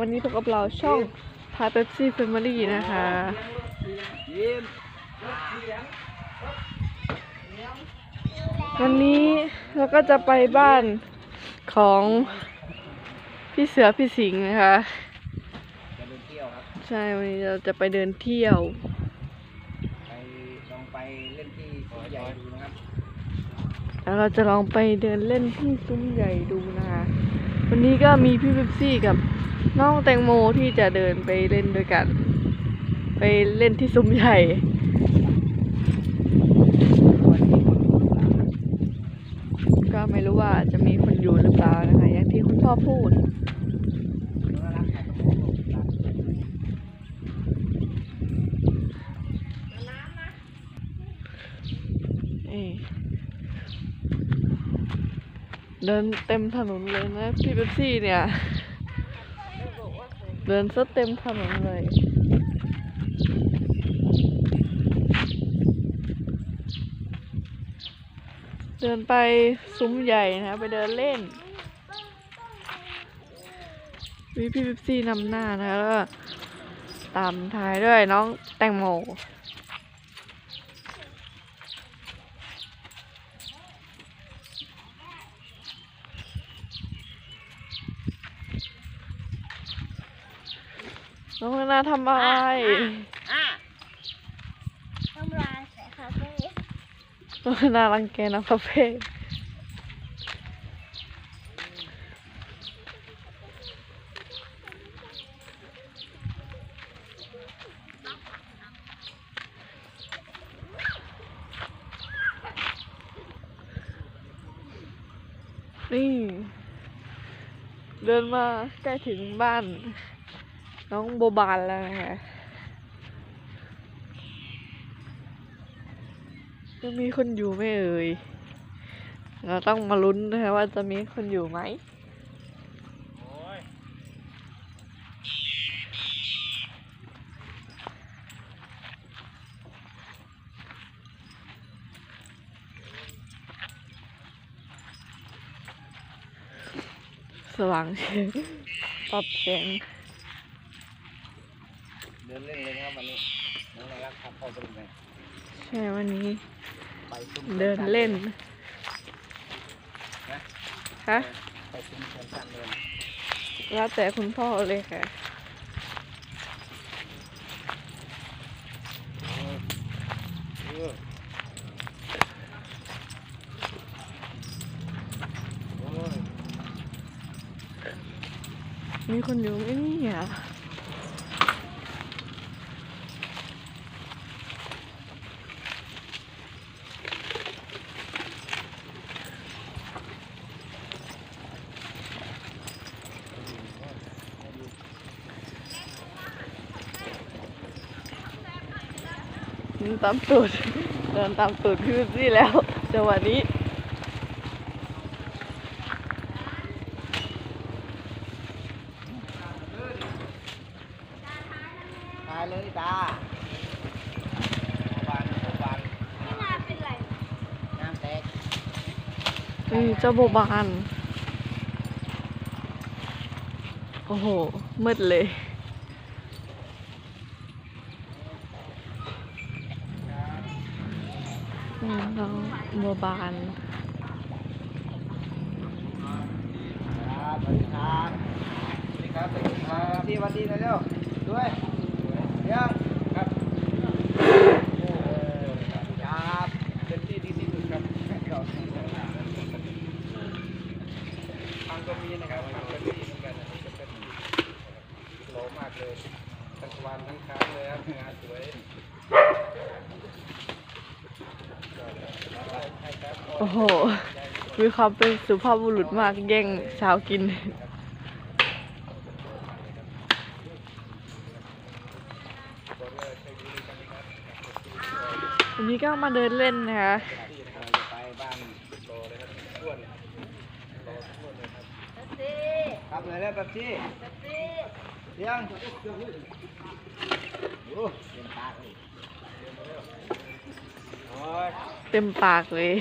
วันนี้พบกับเราช่องพาเป๊ปซี่แฟมิลี่นะคะยิ้มวันนี้เราก็จะไปบ้านของพี่เสือพี่สิงห์นะคะจะเดินเที่ยวครับใช่วันนี้เราจะไปเดินเที่ยว ไปลองไปเล่นที่เขาใหญ่ดูนะครับแล้วเราจะลองไปเดินเล่นที่ซุ้มใหญ่ดูนะคะวันนี้ก็มีพี่เป๊ปซี่กับ น้องแตงโมที่จะเดินไปเล่นด้วยกัน ไปเล่นที่ซุ้มใหญ่วัยก็ไม่รู้ว่าจะมีคนอยู่หรือเปล่านะคะ อย่างที่คุณพ่อพูดเดินเต็มถนนเลยนะพี่เป๊ปซี่เนี่ย เดินซะเต็มถนนเลยเดินไปซุ้มใหญ่นะไปเดินเล่นวิพี่เป๊ปซี่นำหน้านะแล้วตามท้ายด้วยน้องแตงโม น้องนาทำอะไรอะทำลายใส่คาเฟ่น้องนารังแกน้องคาเฟ่นี่ เดินมาใกล้ถึงบ้าน น้องโบบานแล้วนะคะจะมีคนอยู่ไหมเอ่ย เราต้องมาลุ้นนะคะว่าจะมีคนอยู่ไหมสว่างเชงปรับแสง เดินเล่นเลยนะครับวันนี้ น้องน่ารักครับพ่อสรุปเลยใช่วันนี้ ไปซุ้มเดินเล่นนะฮะไปซุ้มสวนสัตว์เลยแล้วแต่คุณพ่อเลยค่ะเออโอ้ยมีคนอยู่ไหมเนี่ย เดินตามตูดเดินตามตูดพี่วิซี่แล้วจังหวะนี้ตายเลยตาบานบานไม่น่าเป็นไรน้ำแตกนี่เจ้าโบบาน โอ้โหมืดเลยนี่น้องโบานครับสวัสดีครับสวัสดีนะเร็วด้วยเดี๋ยวครับครับเป็นที่ดีที่สุดครับเราทางก็มีนะครับทางก็มีเหมือนกันอันนี้ก็เป็นโหลมากเลยทั้งวันทั้งค้างเลยครับงานสวย โอ้โห มีความเป็นสุภาพบุรุษมากแย่งช้ากิน วันนี้ก็มาเดินเล่นนะคะครับเราจะไปบ้านโลเลยครับนโลอ้วนเลยเรับเลยแล้วแบบที่เลี้ยงโอ้เต็มปากเลยโอ้ย เต็มปากเลย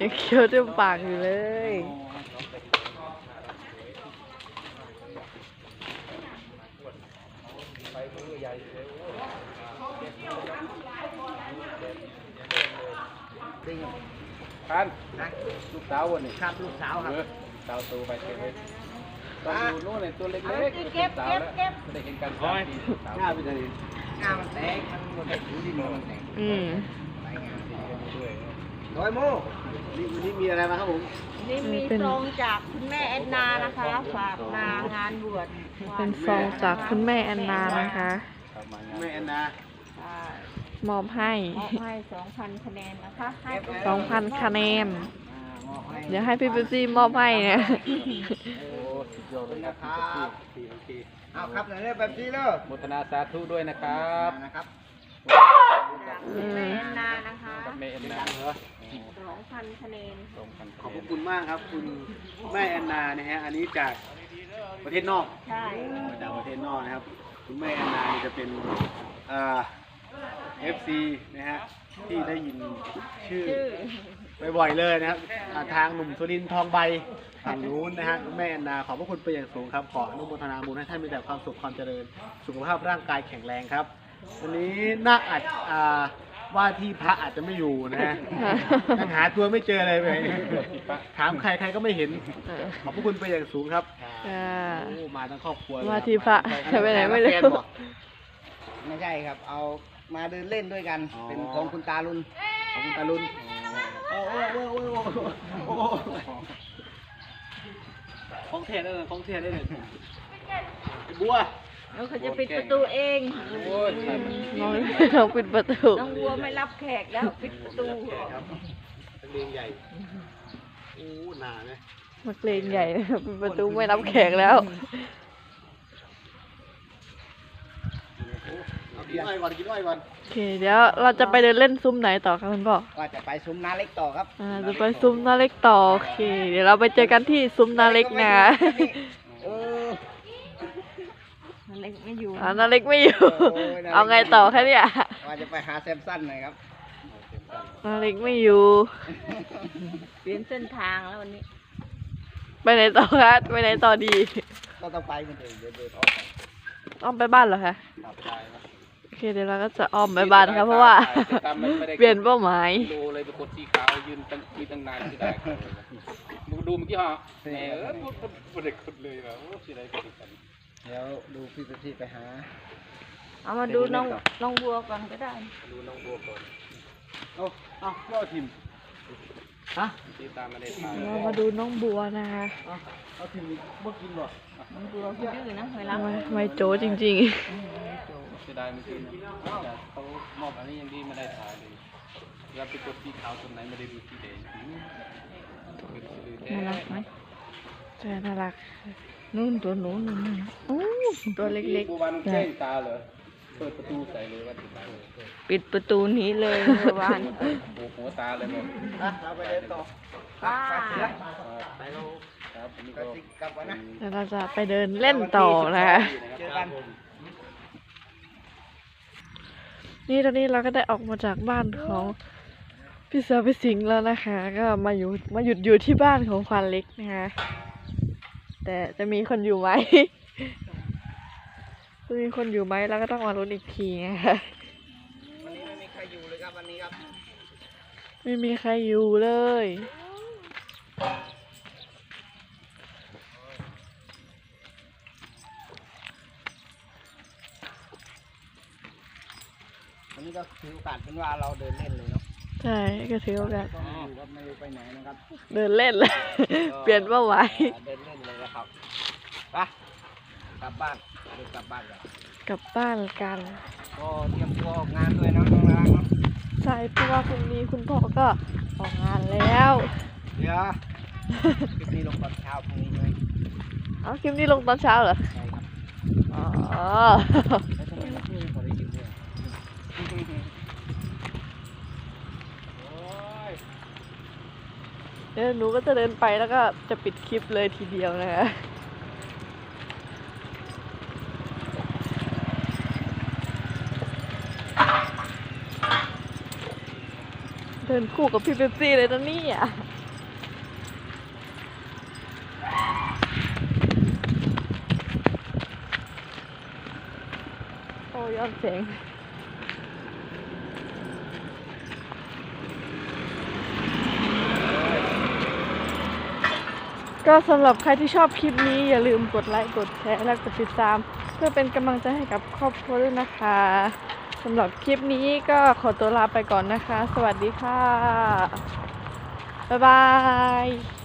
ยังเคี้ยวเต็มปากอยู่เลยจริงท่านนะลูกสาววันนี้ครับลูกสาวครับเออสาวโตไปเก็บไว้ตอนอยู่นู่นเนี่ยตัวเล็กๆเอาไปเก็บสาวเก็บแล้วเก็บไม่ได้เห็นกันสามปีสาวงาไปเลยงามันแตกมันหมดเลยดินมันแตกอืมไปงานด้วย ร้อยโมนี่วันนี้มีอะไรมาครับผม นี่มีซองจากคุณแม่แอนนานะคะ ฝากมางานบวชเป็นซองจากคุณแม่แอนนานะคะครับมางานแม่แอนนาอ่ามอบให้มอบให้สองพันคะแนนนะคะให้ไปสองพันคะแนนอ่ามอบให้เดี๋ยวให้พี่เป๊ปซี่มอบให้เนี่ยโอ้สุดยอดเลยครับนะครับโอเคโอเคเอาครับหน่อยเลยแบบนี้เลยโมทนาสาธุด้วยนะครับนะครับ จากคุณแม่แอนนานะคะกับแม่เอ็นนาเหรอสองพันคะแนนสองพันขอบพระคุณมากครับ คุณแม่แอนนานะฮะอันนี้จากประเทศนอก ใช่มาจากประเทศนอกนะครับ คุณแม่แอนนานี่จะเป็นอ่า FC นะฮะที่ได้ยินชื่อชื่อบ่อยๆเลยนะครับอ่าทางหนุ่มสุรินทร์ทองใบฝั่งนู้นนะฮะคุณแม่แอนนาขอบพระคุณเป็นอย่างสูงครับ ขออนุโมทนาบุญให้ท่านมีแต่ความสุขความเจริญ สุขภาพร่างกายแข็งแรงครับ วันนี้น่าอาจอ่าว่าที่พระอาจจะไม่อยู่นะฮะยังหาตัวไม่เจอเลยไปถามใครใครก็ไม่เห็น ขอบพระคุณเป็นอย่างสูงครับอ่าโอ้มาทั้งครอบครัวเลยว่าที่พระจะไปไหนไม่รู้ไม่ใช่ครับ เอามาเดินเล่นด้วยกันอ๋อเป็นของคุณตาลุนขอบคุณตาลุนโอ้โอ้โอ้โอ้โอ้โอ้ของเทศได้เลยของเทศได้เลยบัว แล้วเขาจะปิดประตูเองโอ้ยใช่น้องน้องปิดประตูน้องวัวไม่รับแขกแล้วปิดประตูครับนักเรียนใหญ่โอ้หนาไหมมักเลงใหญ่นะครับปิดประตูไม่รับแขกแล้วเอากินอ้อยก่อนกินอ้อยก่อนโอเคเดี๋ยวเราจะไปเดินเล่นซุ้มไหนต่อครับคุณพ่อว่าจะไปซุ้มนาเล็กต่อครับอ่าจะไปซุ้มนาเล็กต่อโอเค เดี๋ยวเราไปเจอกันที่ซุ้มนาเล็กนะเออมันเล็กไม่อยู่อ่านาเล็กไม่อยู่ โอ้ยนาเล็ก เอาไงต่อคะเนี่ยว่าจะไปหาแซมสันหน่อยครับนาเล็กไม่อยู่ เปลี่ยนเส้นทางแล้ววันนี้ไปไหนต่อคะไปไหนต่อดีก็ต้องไปเหมือนเดิมเดินเดินออกไปอ้อมไปบ้านเหรอคะครับได้ครับโอเคเดี๋ยวเราก็จะอ้อมไปบ้านครับเพราะว่าตามไม่ไม่ได้เปลี่ยนเป้าหมาย ดูเลยเป็นคนสีขาวยืนตั้งมีตั้งนานที่ได้ดูดูเมื่อกี้ฮะแหมเออพูดพูดเด็กคนเลยนะโอ้สิได้กันกัน เดี๋ยวดูพี่เปซี่ไปหา เอามาดูน้องน้องวัวก่อนก็ได้ ดูน้องบัวก่อนเอาเอาก็เอาทิมฮะที่ตามมาได้ถ่ายเรามาดูน้องบัวนะคะเอาเอาทิมเมื่อกินบ่น้องวัวดื้อนะเวลาทำไมทำไมโจจริงเสียดายเมื่อกี้นะแต่เขามอบอันนี้ยังดีไม่ได้ถ่ายเลยแล้วไปกดสีขาวตรงไหนไม่ได้ดูสีแดงเป็นสีแดๆน่ารังกไหมใช่น่ารัก นู่นตัวหนูนู่นนู่นอู้ตัวเล็กบัววันแจ้งตาเหรอเปิดประตูใส่เลยว่าติดตาเลยๆปิดประตูหนี้เลยเมื่อวานโอ้โหตาเลยหมดอะเราไปเดินต่อป้าไปเราครับอันนี้ไปก็สิกลับก่อนนะเดี๋ยวเราจะไปเดินเล่นต่อนะคะเจอกันนี่ตอนนี้เราก็ได้ออกมาจากบ้านของพี่เสือพี่สิงห์แล้วนะคะ ก็มาอยู่มาหยุดอยู่ที่บ้านของควานเล็กนะคะ แต่จะมีคนอยู่ไหม จะมีคนอยู่ไหมเราก็ต้องมาลุ้นอีกทีนะคะวันนี้ไม่มีใครอยู่เลยครับวันนี้ครับ ไม่มีใครอยู่เลย วันนี้ก็ถือโอกาสเป็นว่าเราเดินเล่นเลยเนาะใช่ก็ถือโอกาสต้องอยู่ครับไม่ได้ไปไหนนะครับ เดินเล่นเลย เปลี่ยนเป้าหมายอ่าเดินเล่นเลยนะ ครับไปกลับบ้านเดินกลับบ้านกันกลับบ้านกันก็เตรียมตัวออกงานด้วยเนาะน้องนางเนาะใช่เพราะว่าพรุ่งนี้คุณพ่อก็ออกงานแล้วเดี๋ยวคลิปนี้ลงตอนเช้าพรุ่งนี้ใช่ไหมเอาคลิปนี้ลงตอนเช้าเหรอใช่ครับอ๋อแล้วทำไมเราเพิ่งพอได้ยินด้วย เดี๋ยวหนูก็จะเดินไปแล้วก็จะปิดคลิปเลยทีเดียวนะคะเดินคู่กับพี่เป๊ปซี่เลยนะนี่ยไปอ้ย้อนแสง ก็สำหรับใครที่ชอบคลิปนี้อย่าลืมกดไลค์กดแชร์และกดติดตาม เพื่อเป็นกำลังใจให้กับครอบครัวด้วยนะคะสำหรับคลิปนี้ก็ขอตัวลาไปก่อนนะคะ สวัสดีค่ะ บ๊ายบาย